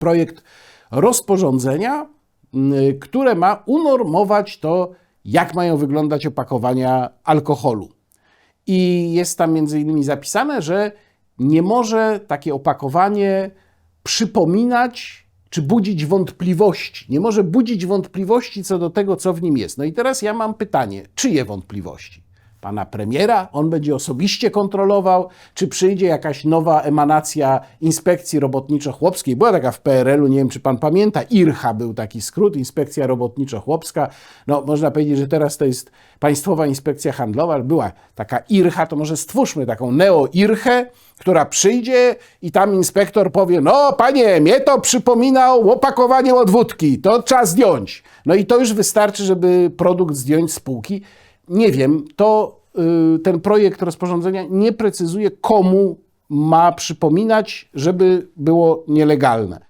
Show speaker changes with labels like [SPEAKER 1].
[SPEAKER 1] projekt rozporządzenia, y, które ma unormować to, jak mają wyglądać opakowania alkoholu. I jest tam między innymi zapisane, że nie może takie opakowanie przypominać czy budzić wątpliwości. Nie może budzić wątpliwości co do tego, co w nim jest. No i teraz ja mam pytanie, czyje wątpliwości? Pana premiera? On będzie osobiście kontrolował? Czy przyjdzie jakaś nowa emanacja inspekcji robotniczo-chłopskiej? Była taka w PRL-u, nie wiem czy pan pamięta, IRCHA był taki skrót, Inspekcja Robotniczo-Chłopska. No można powiedzieć, że teraz to jest Państwowa Inspekcja Handlowa, była taka IRCHA, to może stwórzmy taką neo-IRCHę, która przyjdzie i tam inspektor powie, no panie, mnie to przypomina opakowanie od wódki, to trzeba zdjąć. No i to już wystarczy, żeby produkt zdjąć z półki. Nie wiem, to y, ten projekt rozporządzenia nie precyzuje, komu ma przypominać, żeby było nielegalne.